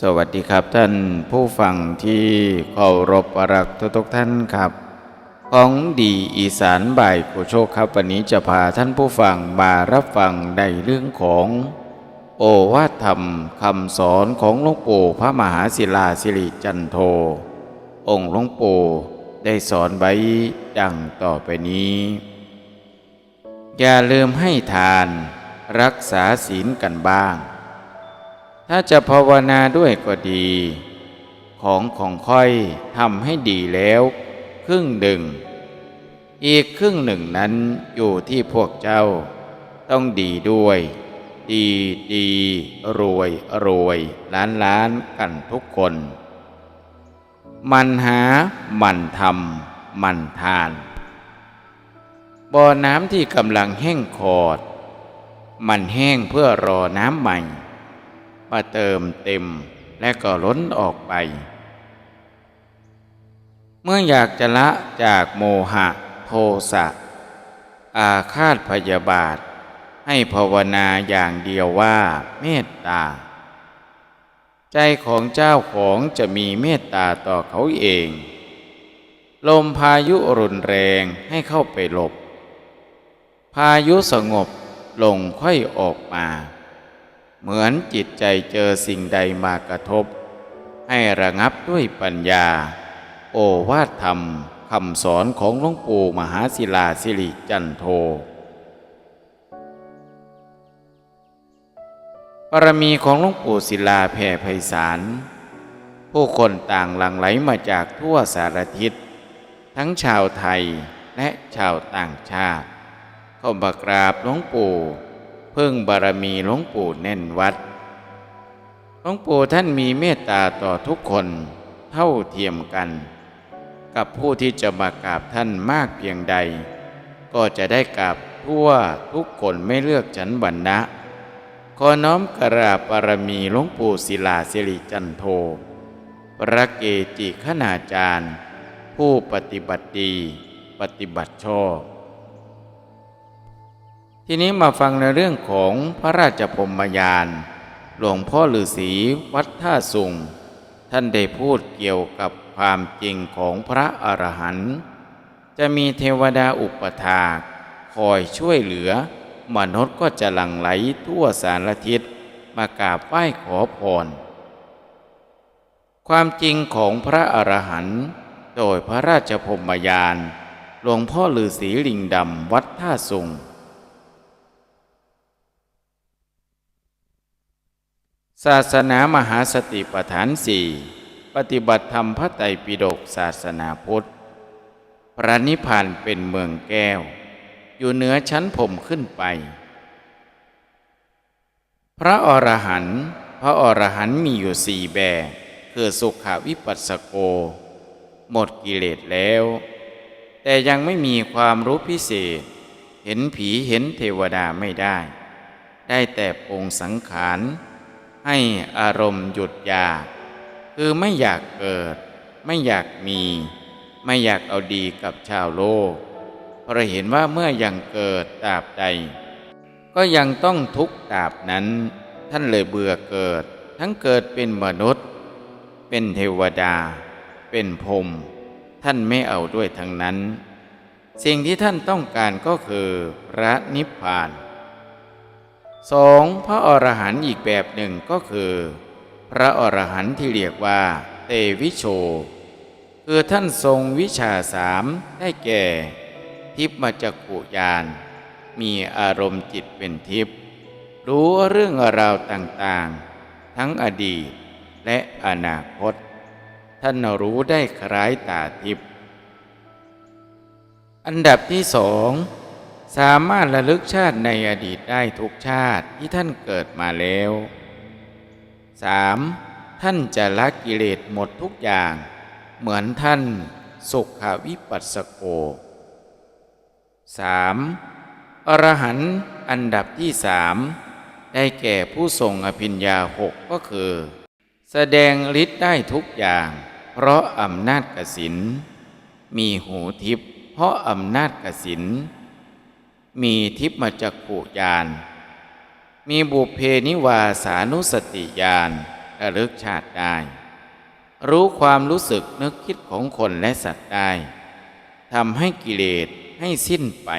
สวัสดีครับท่านผู้ฟังที่เคารพรักทุกทุกท่านครับ ของดีอีสานบ่ายกุโชคครับวันนี้จะพาท่านผู้ฟังมารับฟังในเรื่องของ โอวาทธรรมคำสอนของหลวงปู่พระมหาศิลาสิริจันโท องค์หลวงปู่ได้สอนไว้ดังต่อไปนี้ อย่าลืมให้ทาน รักษาศีลกันบ้าง ถ้าจะภาวนาด้วยก็ดี ของของค่อยทำให้ดีแล้ว ครึ่งหนึ่ง อีกครึ่งหนึ่งนั้นอยู่ที่พวกเจ้า ต้องดีด้วย ดีดีรวยรวยล้านล้านกันทุกคน มันหา มันทำมันทาน บ่อน้ำที่กำลังแห้งขอด มันแห้งเพื่อรอน้ำใหม่ มาเติมเต็มและก็ล้นออกไป เมื่ออยากจะละจากโมหะ โทสะ อาฆาตพยาบาท ให้ภาวนาอย่างเดียวว่าเมตตา ใจของเจ้าของจะมีเมตตาต่อเขาเอง ลมพายุรุนแรงให้เข้าไปหลบ พายุสงบลงค่อยออกมา เหมือนจิตใจเจอสิ่งใดมากระทบ ให้ระงับด้วยปัญญา โอวาทธรรมคำสอนของหลวงปู่มหาศิลาสิริจันโทบารมีของหลวงปู่ศิลาแผ่ไพศาลผู้คนต่างหลั่งไหลมาจากทั่วสารทิศ ทั้งชาวไทยและชาวต่างชาติ เข้ามากราบหลวงปู่ พิ่งบารมีหลวงปู่แน่นวัดหลวงปู่ท่านมีเมตตาต่อทุกคนเท่าเทียมกัน กับผู้ที่จะมากราบท่านมากเพียงใด ก็จะได้กราบทั่วทุกคนไม่เลือกฉันบรรณะขอน้อมกราบบารมีหลวงปู่ศิลาสิริจันโทพระเกจิขณาจารย์ ผู้ปฏิบัติดี ปฏิบัติชอบ ทีนี้มาฟังในเรื่องของพระราชพรมยาน หลวงพ่อฤาษีวัดท่าสุง ท่านได้พูดเกี่ยวกับความจริงของพระอรหันต์จะมีเทวดาอุปถาคอยช่วยเหลือ มนุษย์ก็จะหลั่งไหลทั่วสารทิศมากราบไหว้ขอพร ความจริงของพระอรหันต์โดยพระราชพรมยาน หลวงพ่อฤาษีลิงดำวัดท่าสุง ศาสนามหาสติปัฏฐานสี่ปฏิบัติธรรมพระไตรปิฎกศาสนาพุทธ พระนิพพานเป็นเมืองแก้ว อยู่เหนือชั้นผมขึ้นไป พระอรหันต์พระอรหันต์มีอยู่สี่แบบคือสุขวิปัสสโก หมดกิเลสแล้ว แต่ยังไม่มีความรู้พิเศษ เห็นผีเห็นเทวดาไม่ได้ ได้แต่ปรงสังขาร ให้อารมณ์หยุดอยาก คือไม่อยากเกิด ไม่อยากมี ไม่อยากเอาดีกับชาวโลก เพราะเห็นว่าเมื่อยังเกิดตราบใด ก็ยังต้องทุกข์ตราบนั้น ท่านเลยเบื่อเกิด ทั้งเกิดเป็นมนุษย์ เป็นเทวดา เป็นพรมท่านไม่เอาด้วยทั้งนั้น สิ่งที่ท่านต้องการก็คือพระนิพพาน สองพระอรหันต์อีกแบบหนึ่งก็คือ พระอรหันต์ที่เรียกว่า เตวิโช คือท่านทรงวิชาสามได้แก่ ทิพมจักขุยาน มีอารมณ์จิตเป็นทิพรู้เรื่องราวต่างๆ ทั้งอดีตและอนาคต ท่านรู้ได้คล้ายตาทิพอันดับที่สอง สามารถระลึกชาติในอดีตได้ทุกชาติที่ท่านเกิดมาแล้ว 3. ท่านจะละกิเลสหมดทุกอย่าง เหมือนท่านสุขวิปัสสโก 3. อรหันต์อันดับที่สามได้แก่ผู้ทรงอภิญญาหกก็คือ แสดงฤทธิ์ได้ทุกอย่าง เพราะอำนาจกสิน มีหูทิพย์เพราะอำนาจกสิน มีทิพมจักขุยานมีบุพเพนิวาสานุสติญาณระลึกชาติได้ รู้ความรู้สึกนึกคิดของคนและสัตว์ได้ทำให้กิเลสให้สิ้นไป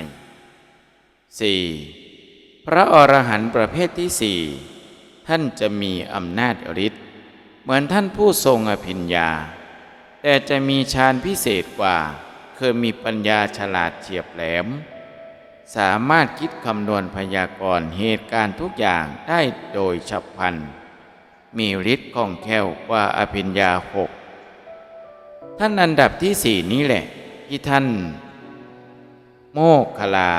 4. พระอรหันต์ประเภทที่สี่ท่านจะมีอำนาจฤทธิ์เหมือนท่านผู้ทรงอภิญญา แต่จะมีฌานพิเศษกว่า คือมีปัญญาฉลาดเฉียบแหลม สามารถคิดคำนวณพยากรณ์เหตุการณ์ทุกอย่างได้โดยฉับพลัน มีฤทธิ์คล่องแคล่วกว่าอภิญญาหกท่านอันดับที่สี่นี้แหละ ที่ท่าน โมกขลา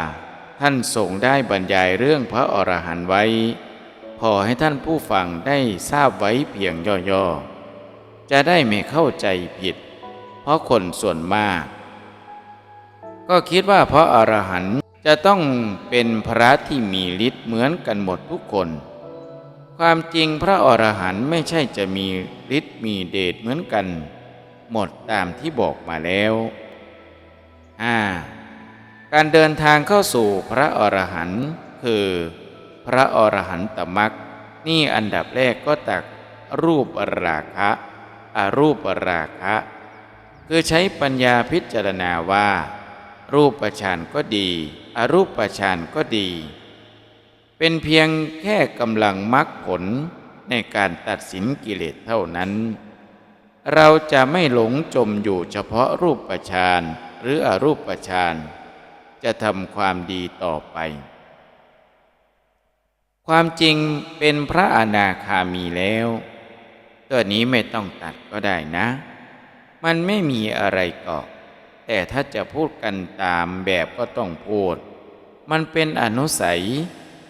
ท่านทรงได้บรรยายเรื่องพระอรหันต์ไว้ พอให้ท่านผู้ฟังได้ทราบไว้เพียงย่อๆ จะได้ไม่เข้าใจผิด เพราะคนส่วนมาก ก็คิดว่าพระอรหันต์ จะต้องเป็นพระที่มีฤทธิ์เหมือนกันหมดทุกคน ความจริงพระอรหันต์ไม่ใช่จะมีฤทธิ์มีเดชเหมือนกัน หมดตามที่บอกมาแล้ว 5. การเดินทางเข้าสู่พระอรหันต์คือ พระอรหันตมรรคนี่อันดับแรกก็ตักรูปราคะอารูปราคะ คือใช้ปัญญาพิจารณาว่า รูปฌานก็ดี อรูปฌานก็ดี เป็นเพียงแค่กำลังมรรคผลในการตัดสินกิเลสเท่านั้น เราจะไม่หลงจมอยู่เฉพาะรูปฌานหรืออรูปฌานจะทำความดีต่อไป ความจริงเป็นพระอนาคามีแล้ว ตัวนี้ไม่ต้องตัดก็ได้นะ มันไม่มีอะไรเกาะ แต่ถ้าจะพูดกันตามแบบก็ต้องพูด มันเป็นอนุสัย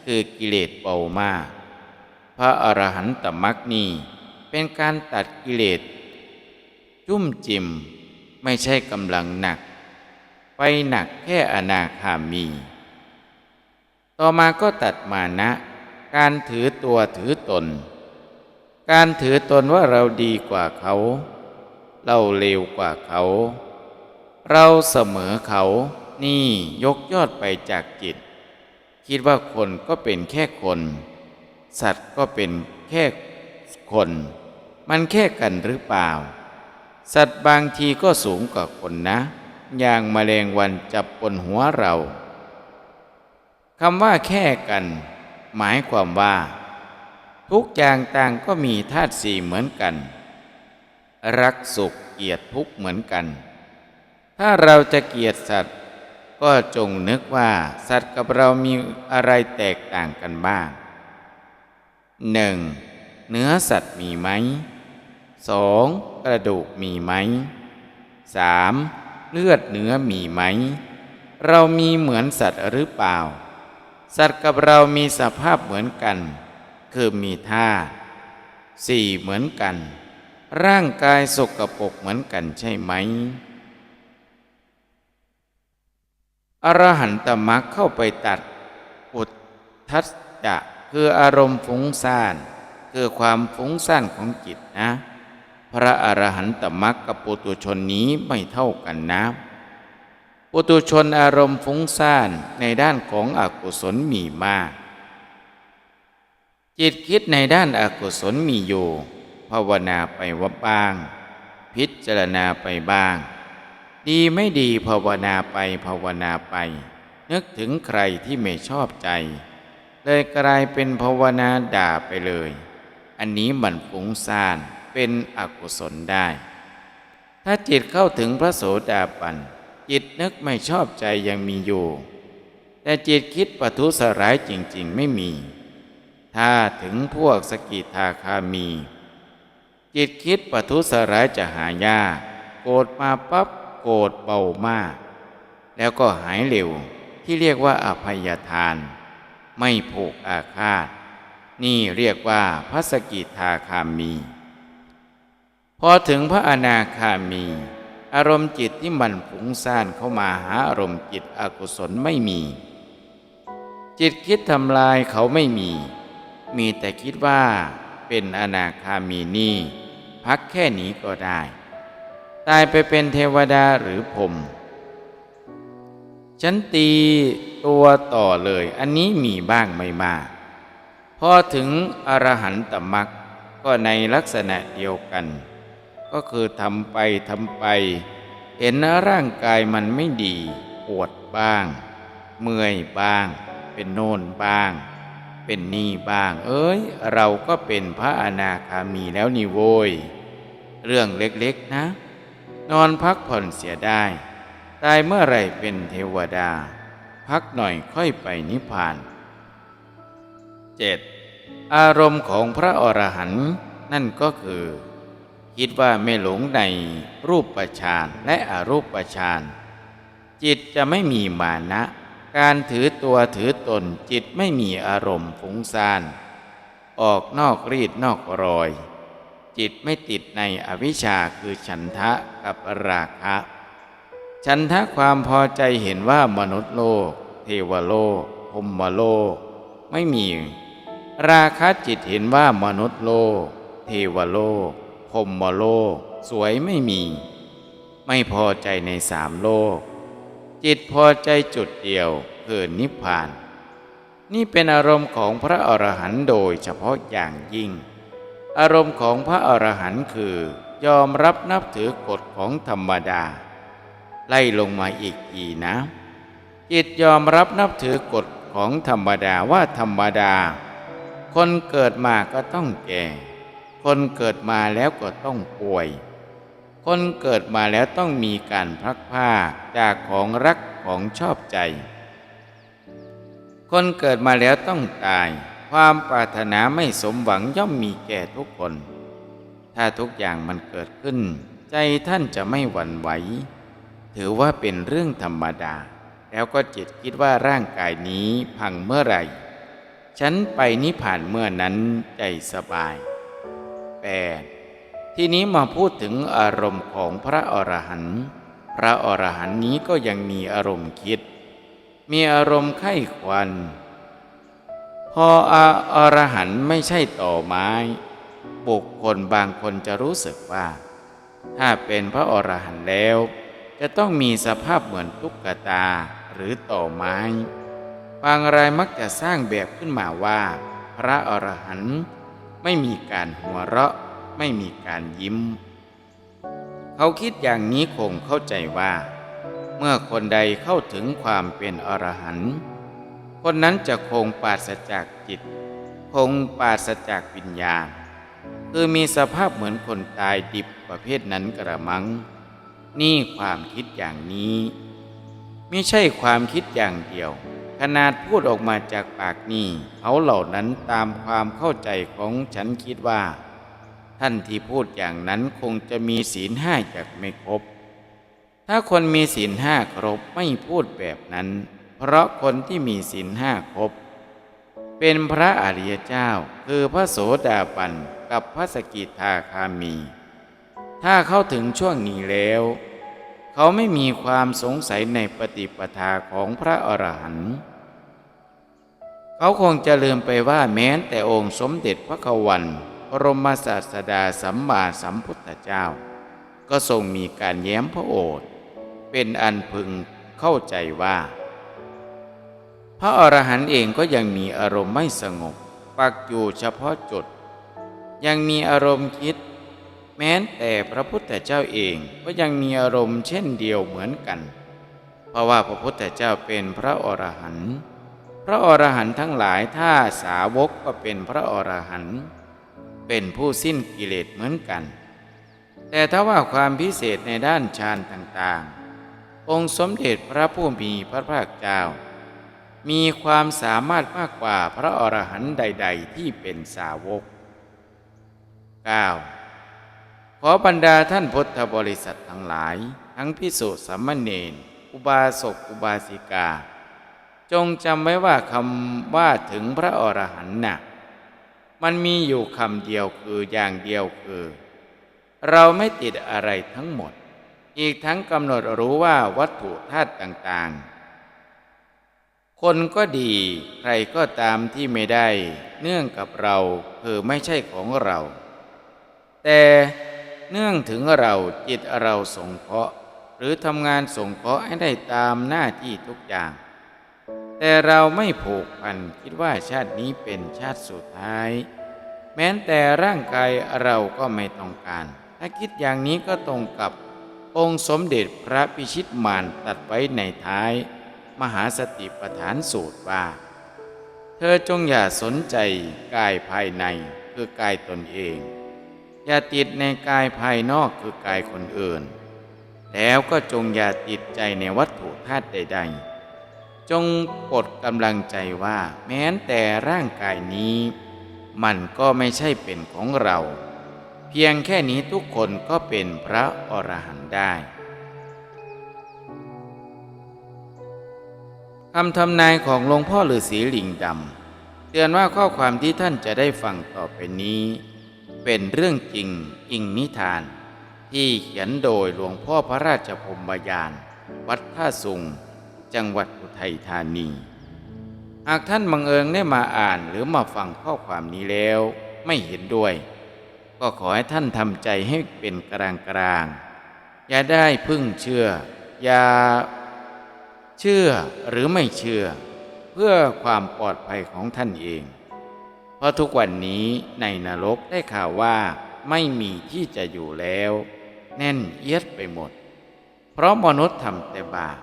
คือกิเลสเบามาก พระอรหันตมรรคนี่เป็นการตัดกิเลสจุ่มจิมไม่ใช่กำลังหนัก ไปหนักแค่อนาคามี ต่อมาก็ตัดมานะ การถือตัวถือตน การถือตนว่าเราดีกว่าเขา เราเลวกว่าเขา เราเสมอเขา นี่ยกยอดไปจากจิต คิดว่าคนก็เป็นแค่คน สัตว์ก็เป็นแค่คน มันแค่กันหรือเปล่า สัตว์บางทีก็สูงกว่าคนนะ อย่างแมลงวันจับบนหัวเราคำว่าแค่กัน หมายความว่า ทุกอย่างต่างก็มีธาตุสี่เหมือนกัน รักสุขเกลียดทุกข์เหมือนกัน ถ้าเราจะเกลียดสัตว์ ก็จงนึกว่าสัตว์กับเรามีอะไรแตกต่างกันบ้างหนึ่งเนื้อสัตว์มีไหมสองกระดูกมีไหมสามเลือดเนื้อมีไหม เรามีเหมือนสัตว์หรือเปล่า สัตว์กับเรามีสภาพเหมือนกัน คือมีท่าสี่เหมือนกัน ร่างกายสกรปรกเหมือนกันใช่ไหม อรหันตมรรคเข้าไปตัด อุทธัจจะคืออารมณ์ฟุ้งซ่าน คือความฟุ้งซ่านของจิตนะ พระอรหันตมรรคกับปุตุชนนี้ไม่เท่ากันนะ ปุตุชนอารมณ์ฟุ้งซ่านในด้านของอกุศลมีมาก จิตคิดในด้านอากุศลมีอยู่ ภาวนาไปว่าบ้าง พิจารณาไปบ้าง ดีไม่ดีภาวนาไปภาวนาไป นึกถึงใครที่ไม่ชอบใจ เลยกลายเป็นภาวนาด่าไปเลย อันนี้มันฟุ้งซ่านเป็นอกุศลได้ ถ้าจิตเข้าถึงพระโสดาบัน จิตนึกไม่ชอบใจยังมีอยู่ แต่จิตคิดปัทุสร้ายจริง ๆ ไม่มี ถ้าถึงพวกสกิทาคามี จิตคิดปัทุสร้ายจะหายากโกรธมาปั๊บ โกรธเบามาก แล้วก็หายเร็วที่เรียกว่าอภัยทาน ไม่ผูกอาฆาต นี่เรียกว่าพระสกิทาคามี พอถึงพระอนาคามี อารมณ์จิตที่มันฟุ้งซ่านเข้ามาหาอารมณ์จิตอกุศลไม่มี จิตคิดทำลายเขาไม่มี มีแต่คิดว่าเป็นอนาคามีนี่ พักแค่นี้ก็ได้ ตายไปเป็นเทวดาหรือพรมฉันตีตัวต่อเลย อันนี้มีบ้างไม่มาก พอถึงอรหันตมรรคก็ในลักษณะเดียวกัน ก็คือทำไปทำไป เห็นร่างกายมันไม่ดีปวดบ้าง เมื่อยบ้าง เป็นโน่นบ้าง เป็นนี่บ้าง เอ้ย เราก็เป็นพระอนาคามีแล้วนี่โว้ยเรื่องเล็กๆนะ นอนพักผ่อนเสียได้ ตายเมื่อไรเป็นเทวดา พักหน่อยค่อยไปนิพพาน 7. อารมณ์ของพระอรหันต์นั่นก็คือ คิดว่าไม่หลงในรูปประชานและอรูปประชานจิตจะไม่มีมานะ การถือตัวถือตนจิตไม่มีอารมณ์ฟุ้งซ่าน ออกนอกรีดนอกรอย จิตไม่ติดในอวิชชาคือฉันทะกับราคะ ฉันทะความพอใจเห็นว่ามนุษย์โลก เทวโลกพรมโลก ไม่มี ราคะจิตเห็นว่ามนุษย์โลก เทวโลกพรมโลก สวยไม่มี ไม่พอใจในสามโลก จิตพอใจจุดเดียวคือนิพพาน นี่เป็นอารมณ์ของพระอรหันต์โดยเฉพาะอย่างยิ่ง อารมณ์ของพระอรหันต์คือยอมรับนับถือกฎของธรรมดา ไล่ลงมาอีกทีนะ จิตยอมรับนับถือกฎของธรรมดาว่าธรรมดา คนเกิดมาก็ต้องแก่ คนเกิดมาแล้วก็ต้องป่วย คนเกิดมาแล้วต้องมีการพลักพราจากของรักของชอบใจ คนเกิดมาแล้วต้องตาย ความปรารถนาไม่สมหวังย่อมมีแก่ทุกคน ถ้าทุกอย่างมันเกิดขึ้น ใจท่านจะไม่หวั่นไหว ถือว่าเป็นเรื่องธรรมดา แล้วก็จิตคิดว่าร่างกายนี้พังเมื่อไหร่ ฉันไปนิพพานเมื่อนั้นใจสบาย 8. ทีนี้มาพูดถึงอารมณ์ของพระอรหันต์ พระอรหันต์นี้ก็ยังมีอารมณ์คิด มีอารมณ์ไข้ควัน พออาอรหันต์ไม่ใช่ต่อไม้ บุคคลบางคนจะรู้สึกว่า ถ้าเป็นพระอรหันต์แล้ว จะต้องมีสภาพเหมือนตุ๊กตาหรือต่อไม้ บางรายมักจะสร้างแบบขึ้นมาว่า พระอรหันต์ไม่มีการหัวเราะ ไม่มีการยิ้ม เขาคิดอย่างนี้คงเข้าใจว่า เมื่อคนใดเข้าถึงความเป็นอรหันต์ คนนั้นจะคงปราศจากจิต คงปราศจากวิญญาณ คือมีสภาพเหมือนคนตายดิบประเภทนั้นกระมัง นี่ความคิดอย่างนี้ไม่ใช่ความคิดอย่างเดียว ขนาดพูดออกมาจากปากนี่เขาเหล่านั้นตามความเข้าใจของฉันคิดว่า ท่านที่พูดอย่างนั้นคงจะมีศีลห้าจากไม่ครบ ถ้าคนมีศีลห้าครบไม่พูดแบบนั้น เพราะคนที่มีศีลห้าครบ เป็นพระอริยเจ้าคือพระโสดาบันกับพระสกิทาคามี ถ้าเข้าถึงช่วงนี้แล้ว เขาไม่มีความสงสัยในปฏิปทาของพระอรหันต์เขาคงจะลืมไปว่าแม้แต่องค์สมเด็จพระควันบรมศาสดาสัมมาสัมพุทธเจ้า ก็ทรงมีการแย้มพระโอษฐ์เป็นอันพึงเข้าใจว่า ระอรหันต์เองก็ยังมีอารมณ์ไม่สงบ ปักอยู่เฉพาะจุด ยังมีอารมณ์คิด แม้แต่พระพุทธเจ้าเองก็ยังมีอารมณ์เช่นเดียวเหมือนกัน เพราะว่าพระพุทธเจ้าเป็นพระอรหันต์พระอรหันต์ทั้งหลายถ้าสาวกก็เป็นพระอรหันต์เป็นผู้สิ้นกิเลสเหมือนกัน แต่ถ้าว่าความพิเศษในด้านฌานต่างๆ องค์สมเด็จพระผู้มีพระภาคเจ้า มีความสามารถมากกว่าพระอรหันต์ใด ๆ ที่เป็นสาวก 9. ขอบรรดาท่านพุทธบริษัททั้งหลาย ทั้งพิสุสามเณรอุบาสกอุบาสิกา จงจำไว้ว่าคำว่าถึงพระอรหันต์น่ะมันมีอยู่คำเดียวคืออย่างเดียวคือ เราไม่ติดอะไรทั้งหมด อีกทั้งกำหนดรู้ว่าวัตถุธาตุต่างๆ คนก็ดีใครก็ตามที่ไม่ได้ เนื่องกับเราคือไม่ใช่ของเรา แต่เนื่องถึงเราจิตเราสงเคราะห์หรือทำงานสงเคราะห์ให้ได้ตามหน้าที่ทุกอย่าง แต่เราไม่ผูกพันคิดว่าชาตินี้เป็นชาติสุดท้าย แม้แต่ร่างกายเราก็ไม่ต้องการ ถ้าคิดอย่างนี้ก็ตรงกับองค์สมเด็จพระพิชิตมารตัดไว้ในท้าย มหาสติปัฏฐานสูตรว่า เธอจงอย่าสนใจกายภายในคือกายตนเอง อย่าติดในกายภายนอกคือกายคนอื่น แล้วก็จงอย่าติดใจในวัตถุธาตุใด ๆ จงปลดกำลังใจว่า แม้นแต่ร่างกายนี้ มันก็ไม่ใช่เป็นของเรา เพียงแค่นี้ทุกคนก็เป็นพระอรหันต์ได้ คำทำนายของหลวงพ่อฤาษีลิงดำเตือนว่าข้อความที่ท่านจะได้ฟังต่อไปนี้ เป็นเรื่องจริงอิงนิทาน ที่เขียนโดยหลวงพ่อพระราชพรมยาน วัดท่าสุง จังหวัดอุทัยธานี หากท่านบังเอิญได้มาอ่านหรือมาฟังข้อความนี้แล้วไม่เห็นด้วย ก็ขอให้ท่านทำใจให้เป็นกลางกลางๆอย่าได้พึ่งเชื่อ อย่า เชื่อหรือไม่เชื่อ เพื่อความปลอดภัยของท่านเอง เพราะทุกวันนี้ในนรกได้ข่าวว่าไม่มีที่จะอยู่แล้ว แน่นเอียดไปหมด เพราะมนุษย์ทำแต่บาป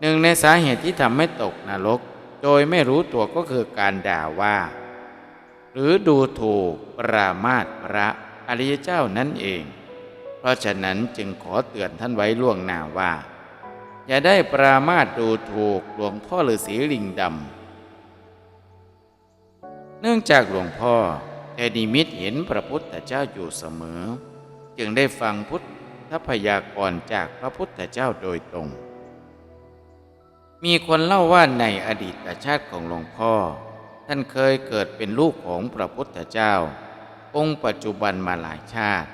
หนึ่งในสาเหตุที่ทำให้ตกนรก โดยไม่รู้ตัวก็คือการด่าว่า หรือดูถูกปรามาสพระอริยเจ้านั่นเอง เพราะฉะนั้นจึงขอเตือนท่านไว้ล่วงหน้าว่า อย่าได้ปรามาสดูถูกหลวงพ่อฤาษีลิงดำ เนื่องจากหลวงพ่อได้นิมิตเห็นพระพุทธเจ้าอยู่เสมอ จึงได้ฟังพุทธพยากรจากพระพุทธเจ้าโดยตรง มีคนเล่าว่าในอดีตชาติของหลวงพ่อ ท่านเคยเกิดเป็นลูกของพระพุทธเจ้า องค์ปัจจุบันมาหลายชาติ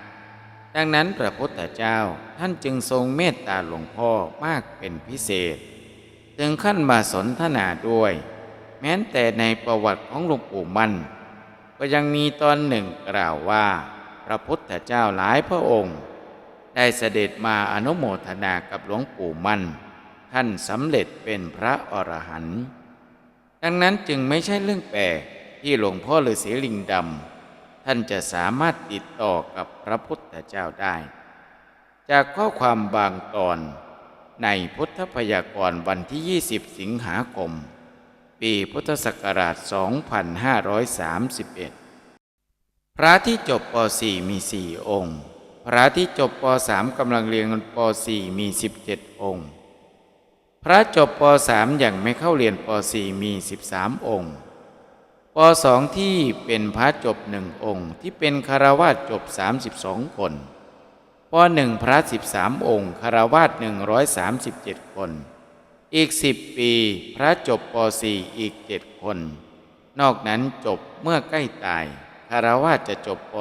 ดังนั้นพระพุทธเจ้าท่านจึงทรงเมตตาหลวงพ่อมากเป็นพิเศษ จึงขั้นมาสนทนาด้วย แม้แต่ในประวัติของหลวงปู่มั่น ก็ยังมีตอนหนึ่งกล่าวว่า พระพุทธเจ้าหลายพระองค์ ได้เสด็จมาอนุโมทนากับหลวงปู่มั่น ท่านสำเร็จเป็นพระอรหันต์ดังนั้นจึงไม่ใช่เรื่องแปลกที่หลวงพ่อฤาษีลิงดำ ท่านจะสามารถติดต่อกับพระพุทธเจ้าได้ จากข้อความบางตอนในพุทธพยากรณ์วันที่ 20 สิงหาคม ปีพุทธศักราช 2531 พระที่จบป .4 มี 4 องค์ พระที่จบป .3 กำลังเรียนป .4 มี 17 องค์ พระจบป .3 ยังไม่เข้าเรียนป .4 มี 13 องค์ ป .2 ที่เป็นพระจบหนึ่งองค์ ที่เป็นคารวาสจบ 32 คนป .1 พระ 13 องค์คารวาส137 คน อีก 10 ปีพระจบป .4 อีก 7 คน นอกนั้นจบเมื่อใกล้ตายคารวาสจะจบป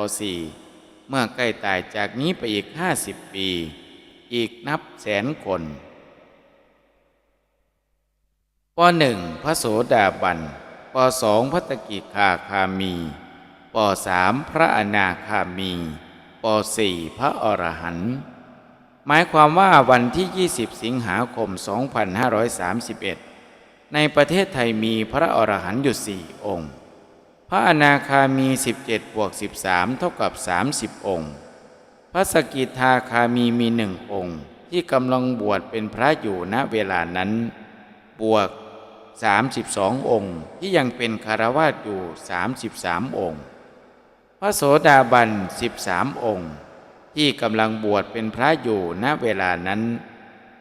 .4 เมื่อใกล้ตายจากนี้ไปอีก 50 ปี อีกนับแสนคนป .1 พระโสดาบัน ป .2 พัตกิคาคามีป .3 พระอนาคามีป .4 พระอรหันต์หมายความว่าวันที่ 20 สิงหาคม 2531 ในประเทศไทยมีพระอรหันต์อยู่สี่องค์ พระอนาคามี 17บวก13 เท่ากับ 30 องค์ พระสกิทาคามีมีหนึ่งองค์ ที่กำลังบวชเป็นพระอยู่ณเวลานั้น บวก 32 องค์ ที่ยังเป็นคารวาสอยู่ 33 องค์ พระโสดาบัน 13 องค์ ที่กำลังบวชเป็นพระอยู่ณเวลานั้น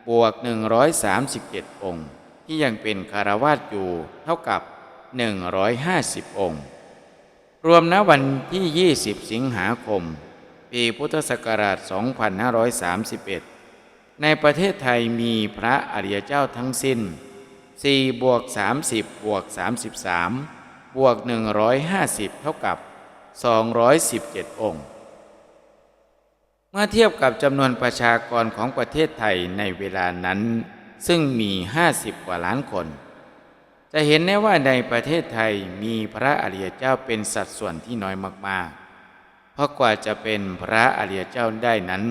บวก 137 องค์ ที่ยังเป็นคารวาสอยู่เท่ากับ 150 องค์ รวมณวันที่ 20 สิงหาคม ปีพุทธศักราช 2531 ในประเทศไทยมีพระอริยเจ้าทั้งสิ้น 4บวก30 บวก 33 บวก 150 เท่ากับ 217 องค์ เมื่อเทียบกับจำนวนประชากรของประเทศไทยในเวลานั้น ซึ่งมี 50 กว่าล้านคน จะเห็นได้ว่าในประเทศไทยมีพระอริยเจ้าเป็นสัดส่วนที่น้อยมากๆ เพราะกว่าจะเป็นพระอริยเจ้าได้นั้น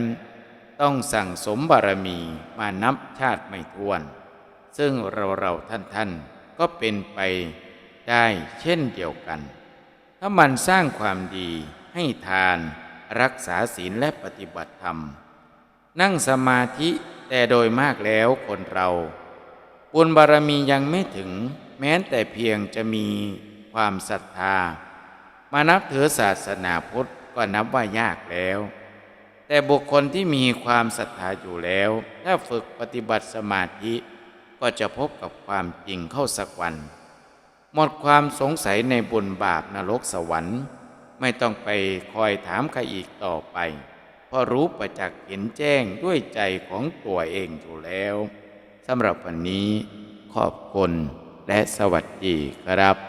ต้องสั่งสมบารมีมานับชาติไม่ถ้วน ซึ่งเราเราท่านท่านก็เป็นไปได้เช่นเดียวกัน ถ้ามันสร้างความดีให้ทานรักษาศีลและปฏิบัติธรรม นั่งสมาธิแต่โดยมากแล้วคนเราบุญบารมียังไม่ถึงแม้แต่เพียงจะมีความศรัทธา มานับถือศาสนาพุทธก็นับว่ายากแล้ว แต่บุคคลที่มีความศรัทธาอยู่แล้ว ถ้าฝึกปฏิบัติสมาธิ ก็จะพบกับความจริงเข้าสักวัน หมดความสงสัยในบุญบาปนรกสวรรค์ ไม่ต้องไปคอยถามใครอีกต่อไป เพราะรู้ประจักษ์เห็นแจ้งด้วยใจของตัวเองอยู่แล้วสำหรับวันนี้ขอบคุณและสวัสดีครับ